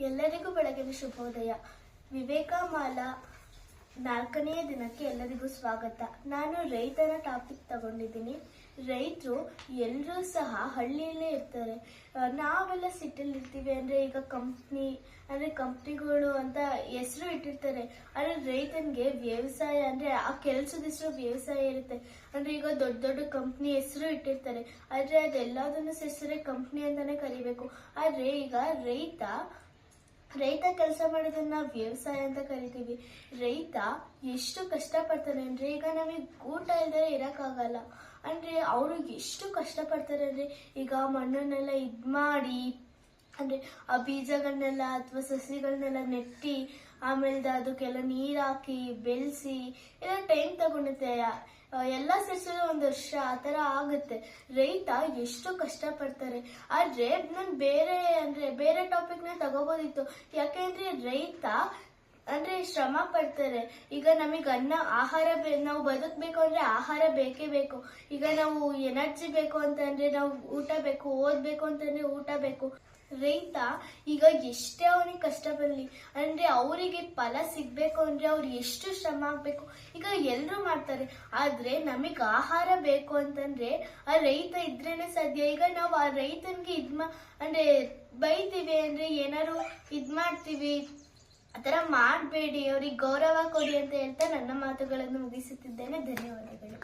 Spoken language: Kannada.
ಎಲ್ಲರಿಗೂ ಬೆಳಗಿನ ಶುಭೋದಯ. ವಿವೇಕಮಾಲಾ ನಾಲ್ಕನೆಯ ದಿನಕ್ಕೆ ಎಲ್ಲರಿಗೂ ಸ್ವಾಗತ. ನಾನು ರೈತರ ಟಾಪಿಕ್ ತಗೊಂಡಿದ್ದೀನಿ. ರೈತರು ಎಲ್ಲರೂ ಸಹ ಹಳ್ಳಿಯಲ್ಲೇ ಇರ್ತಾರೆ. ನಾವೆಲ್ಲ ಸಿಟಿಲಿ ಇರ್ತೀವಿ ಅಂದ್ರೆ ಈಗ ಕಂಪ್ನಿ, ಅಂದ್ರೆ ಕಂಪ್ನಿಗಳು ಅಂತ ಹೆಸರು ಇಟ್ಟಿರ್ತಾರೆ. ಆದರೆ ರೈತನಿಗೆ ವ್ಯವಸಾಯ ಅಂದ್ರೆ ಆ ಕೆಲಸದ ಹೆಸರು ವ್ಯವಸಾಯ ಇರುತ್ತೆ. ಅಂದ್ರೆ ಈಗ ದೊಡ್ಡ ದೊಡ್ಡ ಕಂಪ್ನಿ ಹೆಸರು ಇಟ್ಟಿರ್ತಾರೆ. ಆದರೆ ಅದೆಲ್ಲದನ್ನು ಹೆಸರೇ ಕಂಪ್ನಿ ಅಂತಾನೆ ಕರಿಬೇಕು. ಆದರೆ ಈಗ ರೈತ ರೈತ ಕೆಲಸ ಮಾಡೋದನ್ನ ವ್ಯವಸಾಯ ಅಂತ ಕರಿತೀವಿ. ರೈತ ಎಷ್ಟು ಕಷ್ಟಪಡ್ತಾನೆ ಅಂದ್ರೆ ಈಗ ನಮಗೆ ಊಟ ಇಲ್ಲದೆ ಇರಕ್ಕಾಗಲ್ಲ. ಅಂದ್ರೆ ಅವರು ಎಷ್ಟು ಕಷ್ಟಪಡ್ತಾರೆ ಅಂದ್ರೆ ಈಗ ಮಣ್ಣನ್ನೆಲ್ಲ ಇದ್ ಮಾಡಿ ಅಂದ್ರೆ ಆ ಬೀಜಗಳನ್ನೆಲ್ಲ ಅಥವಾ ಸಸಿಗಳನ್ನೆಲ್ಲ ನೆಟ್ಟಿ, ಆಮೇಲೆ ಅದಕ್ಕೆಲ್ಲ ನೀರ್ ಹಾಕಿ ಬೆಳೆಸಿ, ಎಲ್ಲ ಟೈಮ್ ತಗೊಳುತ್ತೆ ಎಲ್ಲ ಸೇರಿಸಿದ್ರೆ ಒಂದು ವರ್ಷ ಆ ಥರ ಆಗುತ್ತೆ. ರೈತ ಎಷ್ಟು ಕಷ್ಟಪಡ್ತಾರೆ. ಆದ್ರೆ ನಾನು ಬೇರೆ ಅಂದ್ರೆ ಬೇರೆ ಟಾಪಿಕ್ನ ತಗೋಬೋದಿತ್ತು. ಯಾಕೆಂದ್ರೆ ರೈತ ಅಂದ್ರೆ ಶ್ರಮ ಪಡ್ತಾರೆ. ಈಗ ನಮಗೆ ಅನ್ನ, ಆಹಾರ ನಾವು ಬದುಕಬೇಕು ಅಂದ್ರೆ ಆಹಾರ ಬೇಕೇ ಬೇಕು. ಈಗ ನಾವು ಎನರ್ಜಿ ಬೇಕು ಅಂತಂದ್ರೆ ನಾವು ಊಟ ಬೇಕು, ಓದ್ಬೇಕು ಅಂತಂದ್ರೆ ಊಟ ಬೇಕು. ರೈತ ಈಗ ಎಷ್ಟೇ ಅವನಿಗೆ ಕಷ್ಟ ಬರಲಿ, ಅಂದ್ರೆ ಅವರಿಗೆ ಫಲ ಸಿಗ್ಬೇಕು ಅಂದ್ರೆ ಅವ್ರು ಎಷ್ಟು ಶ್ರಮ ಆಗ್ಬೇಕು. ಈಗ ಎಲ್ಲರೂ ಮಾಡ್ತಾರೆ, ಆದ್ರೆ ನಮಗೆ ಆಹಾರ ಬೇಕು ಅಂತಂದ್ರೆ ಆ ರೈತ ಇದ್ರೇನೆ ಸಾಧ್ಯ. ಈಗ ನಾವು ಆ ರೈತನಿಗೆ ಇದ್ ಮಾ ಅಂದ್ರೆ ಬೈತೀವಿ ಅಂದ್ರೆ ಏನಾರು ಇದ್ ಮಾಡ್ತೀವಿ ಆತರ ಮಾಡಬೇಡಿ ಅವ್ರಿಗೆ ಗೌರವ ಕೊಡಿ ಅಂತ ಹೇಳ್ತಾ ನನ್ನ ಮಾತುಗಳನ್ನು ಮುಗಿಸುತ್ತಿದ್ದೇನೆ. ಧನ್ಯವಾದಗಳು.